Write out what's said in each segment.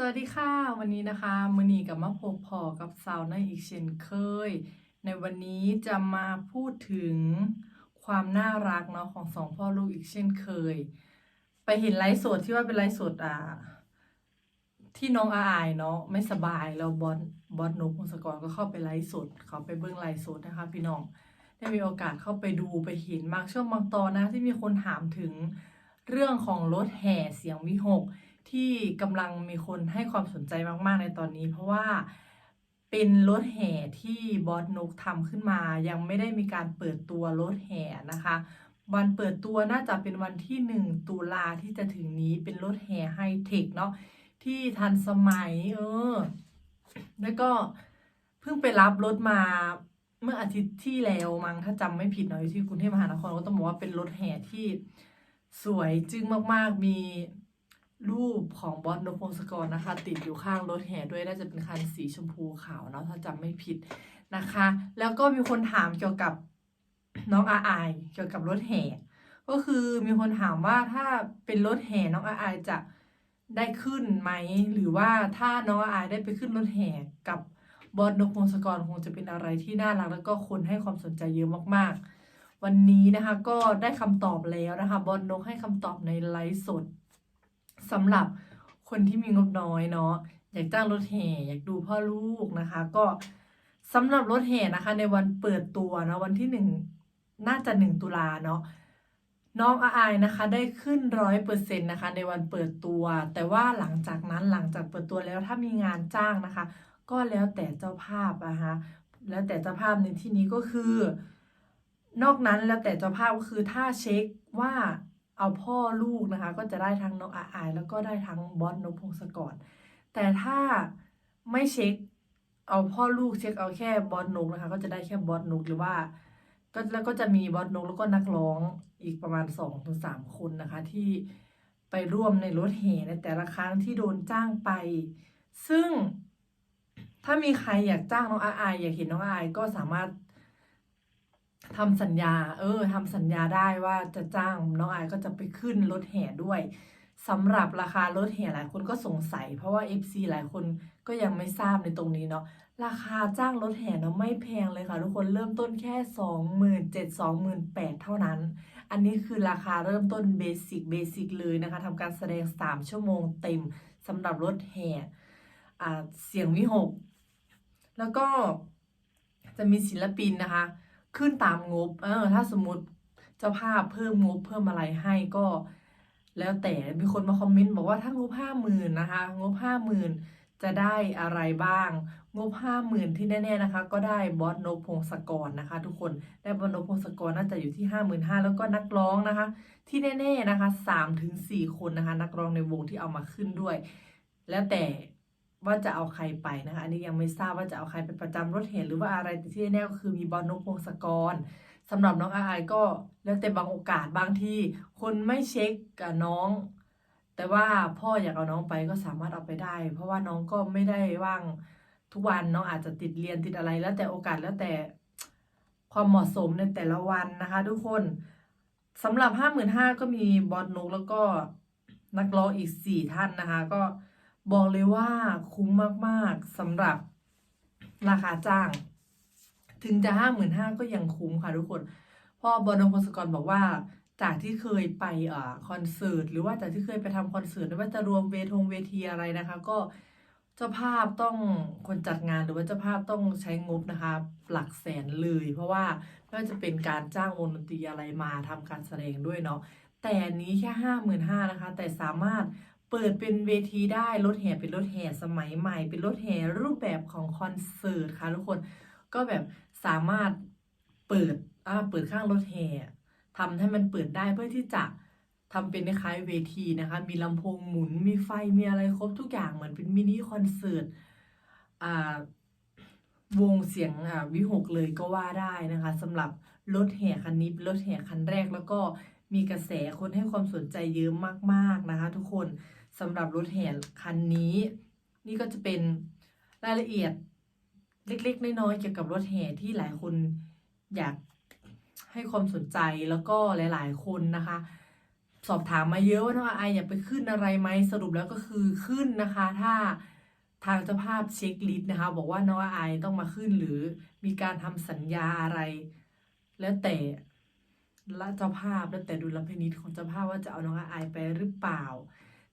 สวัสดีค่ะ วันนี้นะคะมือนีกับมาพบพอกับสาวในอีกเช่นเคย ในวันนี้จะมาพูดถึงความน่ารักเนาะของสองพ่อลูกอีกเช่นเคย ไปเห็นไลฟ์สดที่ว่าเป็นไลฟ์สดอ่าที่น้องอาอายเนาะไม่สบายแล้วบอสบอสนกพงศกรก็เข้าไปไลฟ์สดเขาไปเบื้องไลฟ์สดนะคะ พี่น้องได้มีโอกาสเข้าไปดูไปเห็นบางช่วงบางตอนนะที่มีคนถามถึงเรื่องของรถแห่เสียงวิหก ที่กำลังมีคนให้ความสนใจมากๆในตอนนี้ เพราะว่าเป็นรถแห่ที่บอสนุกทำขึ้นมา ยังไม่ได้มีการเปิดตัวรถแห่นะคะ วันเปิดตัวน่าจะเป็นวันที่หนึ่งตุลาที่จะถึงนี้เป็นรถแห่ไฮเทคเนาะที่ทันสมัยเออ แล้วก็เพิ่งไปรับรถมาเมื่ออาทิตย์ที่แล้วมั้งถ้าจำไม่ผิดเนาะอยู่ที่กรุงเทพมหานครก็ต้องบอกว่าเป็นรถแห่ที่สวยจึ้งมากๆมี รูปของบอสนพงศกรนะคะ ติดอยู่ข้างรถแห่ด้วยน่าจะเป็นคันสีชมพูขาวเนาะถ้าจำไม่ผิดนะคะ แล้วก็มีคนถามเกี่ยวกับน้องอาอายเกี่ยวกับรถแห่ ก็คือมีคนถามว่าถ้าเป็นรถแห่น้องอาอายจะได้ขึ้นไหม หรือว่าถ้าน้องอาอายได้ไปขึ้นรถแห่กับบอสนพงศกรคงจะเป็นอะไรที่น่ารักแล้วก็คนให้ความสนใจเยอะมากๆ วันนี้นะคะก็ได้คำตอบแล้วนะคะบอสนกให้คำตอบในไลฟ์สด สำหรับคนที่มีงบน้อยเนาะอยากจ้างรถแห่อยากดูพ่อลูกนะคะ ก็สำหรับรถแห่นะคะ ในวันเปิดตัวนะวันที่หนึ่งน่าจะหนึ่งตุลาเนาะน้องอาอายนะคะได้ขึ้นร้อยเปอร์เซ็นต์นะคะ ในวันเปิดตัว แต่ว่าหลังจากนั้นหลังจากเปิดตัวแล้วถ้ามีงานจ้างนะคะ ก็แล้วแต่เจ้าภาพนะคะแล้วแต่เจ้าภาพในที่นี้ก็คือ นอกนั้นแล้วแต่เจ้าภาพก็คือถ้าเช็คว่า เอาพ่อลูกนะคะ ก็จะได้ทั้งน้องอาอาย แล้วก็ได้ทั้งบอสนกพงศกรแต่ถ้าไม่เช็ค เอาพ่อลูกเช็คเอาแค่บอสนกนะคะ ก็จะได้แค่บอสนกหรือว่า ก็แล้วก็จะมีบอสนกแล้วก็นักร้องอีกประมาณสองถึงสามคนนะคะ ที่ไปร่วมในรถแห่ในแต่ละครั้งที่โดนจ้างไป ซึ่งถ้ามีใครอยากจ้างน้องอาอายอยากเห็นน้องอาอายก็สามารถ ทำสัญญา เออทำสัญญาได้ว่าจะจ้างน้องอายก็จะไปขึ้นรถแห่ด้วยสำหรับราคารถแห่หลายคนก็สงสัย เพราะว่า FC หลายคนก็ยังไม่ทราบในตรงนี้เนาะราคาจ้างรถแห่เนาะไม่แพงเลยค่ะ ทุกคนเริ่มต้นแค่สองหมื่นเจ็ดสองหมื่นแปดเท่านั้น อันนี้คือราคาเริ่มต้นเบสิกเบสิกเลยนะคะทำการแสดง 3 ชั่วโมงเต็มสำหรับรถแห่เสียงวิหก แล้วก็จะมีศิลปินนะคะ ขึ้นตามงบเออถ้าสมมติเจ้าภาพเพิ่มงบเพิ่มอะไรให้ก็ แล้วแต่มีคนมาคอมเมนต์บอกว่าถ้างบห้าหมื่นนะคะ งบห้าหมื่นจะได้อะไรบ้าง งบห้าหมื่นที่แน่ๆนะคะ ก็ได้บอสนกพงศกรนะคะ ทุกคนได้บอสนกพงศกรน่าจะอยู่ที่ห้าหมื่นห้าแล้วก็นักร้องนะคะ ที่แน่ ๆนะคะสามถึงสี่คนนะคะ นักร้องในวงที่เอามาขึ้นด้วย แล้วแต่ ว่าจะเอาใครไปนะคะอันนี้ยังไม่ทราบว่าจะเอาใครไปประจำรถแห่หรือว่าอะไรแต่ที่แน่ก็คือมีบอลนกพงศกรสำหรับน้องอาไอายก็แล้วแต่บางโอกาสบางที่คนไม่เช็คกับน้อง แต่ว่าพ่ออยากเอาน้องไปก็สามารถเอาไปได้ เพราะว่าน้องก็ไม่ได้ว่างทุกวันน้องอาจจะติดเรียนติดอะไรแล้วแต่โอกาสแล้วแต่ความเหมาะสมในแต่ละวันนะคะ ทุกคนสำหรับห้าหมื่นห้าก็มีบอลนกแล้วก็นักร้องอีกสี่ท่านนะคะ ก็ บอกเลยว่าคุ้มมากๆสำหรับราคาจ้าง ถึงจะห้าหมื่นห้าก็ยังคุ้มค่ะทุกคนเพราะบอลพงศกรบอกว่า จากที่เคยไปเอ่อคอนเสิร์ตหรือว่าจากที่เคยไปทำคอนเสิร์ตไม่ว่าจะรวมเวทงเวทีอะไรนะคะ ก็เจ้าภาพต้องคนจัดงานหรือว่าเจ้าภาพต้องใช้งบนะคะ หลักแสนเลย เพราะว่าไม่ว่าจะเป็นการจ้างวงดนตรีอะไรมาทำการแสดงด้วยเนาะแต่นี้แค่ห้าหมื่นห้านะคะ แต่สามารถ เปิดเป็นเวทีได้รถแห่เป็นรถแห่สมัยใหม่ เป็นรถแห่รูปแบบของคอนเสิร์ตค่ะทุกคนก็แบบสามารถเปิดอ่าเปิดข้างรถแห่ทำให้มันเปิดได้เพื่อที่จะทำเป็นคล้ายเวทีนะคะ มีลำโพงหมุนมีไฟมีอะไรครบทุกอย่างเหมือนเป็นมินิคอนเสิร์ตอ่าวงเสียงอ่าวิหกเลยก็ว่าได้นะคะสำหรับรถแห่คันนี้รถแห่คันแรกแล้วก็มีกระแสคนให้ความสนใจเยอะมากๆนะคะ ทุกคน สำหรับรถแห่คันนี้ นี่ก็จะเป็นรายละเอียดเล็กๆน้อยๆเกี่ยวกับรถแห่ที่หลายคนอยากให้ความสนใจแล้วก็หลายๆ คนนะคะ สอบถามมาเยอะว่าน้องอายอยากไปขึ้นอะไรไหมสรุปแล้วก็คือขึ้นนะคะ ถ้าทางเจ้าภาพเช็คลิสต์นะคะ บอกว่าน้องอายต้องมาขึ้นหรือมีการทำสัญญาอะไร แล้วแต่ละเจ้าภาพแล้วแต่ดุลพินิจของเจ้าภาพว่าจะเอาน้องอายไปหรือเปล่า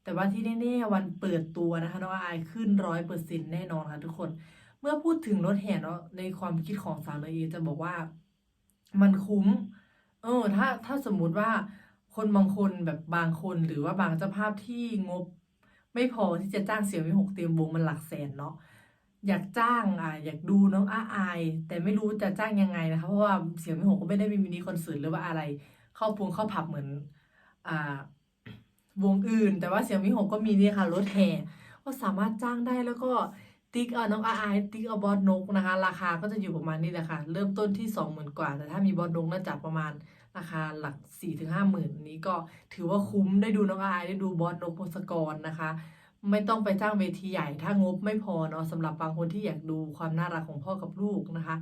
แต่ว่าที่แน่ๆวันเปิดตัวนะคะน้องอายขึ้นร้อยเปอร์เซ็นต์แน่นอนค่ะทุกคน เมื่อพูดถึงรถแห่เนาะในความคิดของสาวเนยเองจะบอกว่า มันคุ้ม เออ ถ้าถ้าสมมุติว่าคนบางคนแบบบางคนหรือว่าบางเจ้าภาพที่งบ ไม่พอที่จะจ้างเสี่ยวมีหกเตรียมวงมันหลักแสนเนาะอยากจ้างอะอยากดูน้องอาอาย แต่ไม่รู้จะจ้างยังไงนะคะเพราะว่าเสี่ยวมีหกก็ไม่ได้มีมินิคอนเสิร์ตหรือว่าอะไร เข้าพวงเข้าผับเหมือน อ่า วงอื่น แต่ว่าเสียวมีหกก็มีนี่ค่ะรถแห่ก็สามารถจ้างได้แล้วก็ติ๊กเอาน้องอาอายติ๊กเอาบอสนกนะคะ ราคาก็จะอยู่ประมาณนี้แหละค่ะเริ่มต้นที่สองหมื่นกว่า แต่ถ้ามีบอสนกน่าจะประมาณราคาหลักสี่ถึงห้าหมื่นนี้ก็ถือว่าคุ้มได้ดูน้องอาอายได้ดูบอสนกพงศกรนะคะ ไม่ต้องไปจ้างเวทีใหญ่ ถ้างบไม่พอเนาะสำหรับบางคนที่อยากดูความน่ารักของพ่อกับลูกนะคะ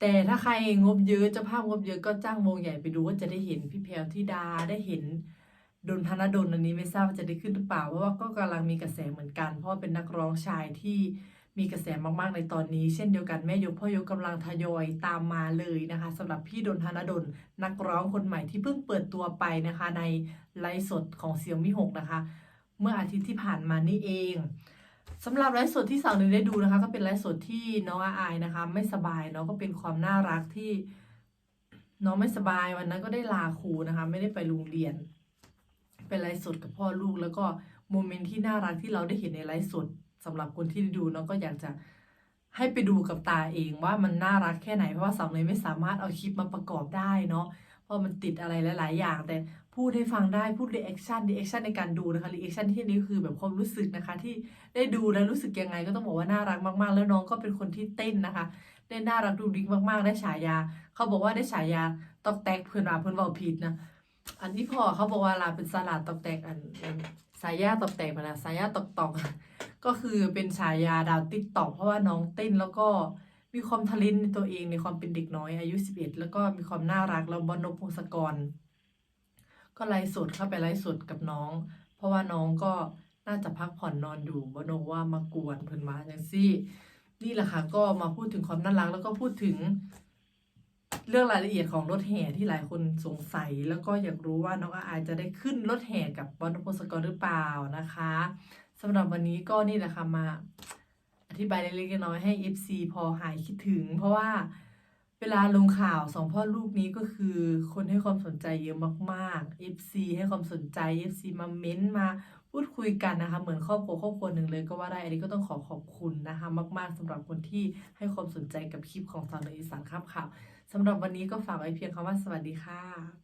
แต่ถ้าใครงบเยอะเจ้าภาพงบเยอะก็จ้างวงใหญ่ไปดูก็จะได้เห็นพี่แพรวธิดาได้เห็น ดนธนดลอันนี้ไม่ทราบว่าจะได้ขึ้นหรือเปล่า เพราะว่าก็กำลังมีกระแสเหมือนกัน เพราะเป็นนักร้องชายที่มีกระแสมากๆในตอนนี้ เช่นเดียวกันแม่ยกพ่อยกกำลังทยอยตามมาเลยนะคะสำหรับพี่ดนธนดลนักร้องคนใหม่ที่เพิ่งเปิดตัวไปนะคะ ในไลฟ์สดของเซียวมิหกนะคะ เมื่ออาทิตย์ที่ผ่านมานี่เองสำหรับไลฟ์สดที่สาวหนึ่งได้ดูนะคะ ก็เป็นไลฟ์สดที่น้องอาอายนะคะ ไม่สบายเนาะก็เป็นความน่ารักที่น้องไม่สบายวันนั้นก็ได้ลาครูนะคะ ไม่ได้ไปโรงเรียน เป็นไลฟ์สดกับพ่อลูก แล้วก็โมเมนต์ที่น่ารักที่เราได้เห็นในไลฟ์สดสำหรับคนที่ได้ดูเนาะก็อยากจะให้ไปดูกับตาเองว่ามันน่ารักแค่ไหนเพราะว่าสาวเนยไม่สามารถเอาคลิปมาประกอบได้เนาะเพราะมันติดอะไรหลาย ๆ อย่าง แต่พูดให้ฟังได้พูดรีแอคชั่นรีแอคชั่นในการดูนะคะรีแอคชั่นที่นี้คือแบบความรู้สึกนะคะ ที่ได้ดูแล้วรู้สึกยังไงก็ต้องบอกว่าน่ารักมาก ๆ แล้วน้องก็เป็นคนที่เต้นนะคะได้น่ารักดูดิกมาก ๆ ได้ฉายา เขาบอกว่าได้ฉายาตอกแตกเพื่อนว่าเพื่อนเบาผิดนะ อันที่พ่อเขาบอกว่าลาเป็นสลัดตอกแตกอันอันสายาตอกแตกมานะสายาตอกตอกก็คือเป็นฉายาดาวติ๊กตอกเพราะว่าน้องเต้นแล้วก็มีความทะเลนในตัวเองในความเป็นเด็กน้อยอายุ 11 แล้วก็มีความน่ารักแล้วบอลนพงศกร ก็ไลฟ์สดเข้าไปไลฟ์สดกับน้อง เพราะว่าน้องก็น่าจะพักผ่อนนอนอยู่บอลนว่ามากวนเพิ่นมาจังซี่ นี่แหละค่ะก็มาพูดถึงความน่ารักแล้วก็พูดถึง เรื่องรายละเอียดของรถแห่ที่หลายคนสงสัย แล้วก็อยากรู้ว่าน้องอาอายจะได้ขึ้นรถแห่กับบอลนพงศกรหรือเปล่านะคะสำหรับวันนี้ก็นี่แหละค่ะมาอธิบายเล็กๆน้อยๆให้ FC พอหายคิดถึง เพราะว่าเวลาลงข่าวสองพ่อลูกนี้ก็คือคนให้ความสนใจเยอะมากๆ FC ให้ความสนใจ FC มาเม้นต์มาพูดคุยกันนะคะ เหมือนครอบครัวครอบครัวหนึ่งเลยก็ว่าได้ อันนี้ก็ต้องขอขอบคุณนะคะ มาก ๆสำหรับคนที่ให้ความสนใจกับคลิปของสาวในอีสานข้ามข่าว สำหรับวันนี้ก็ฝากไว้เพียงคำว่าสวัสดีค่ะ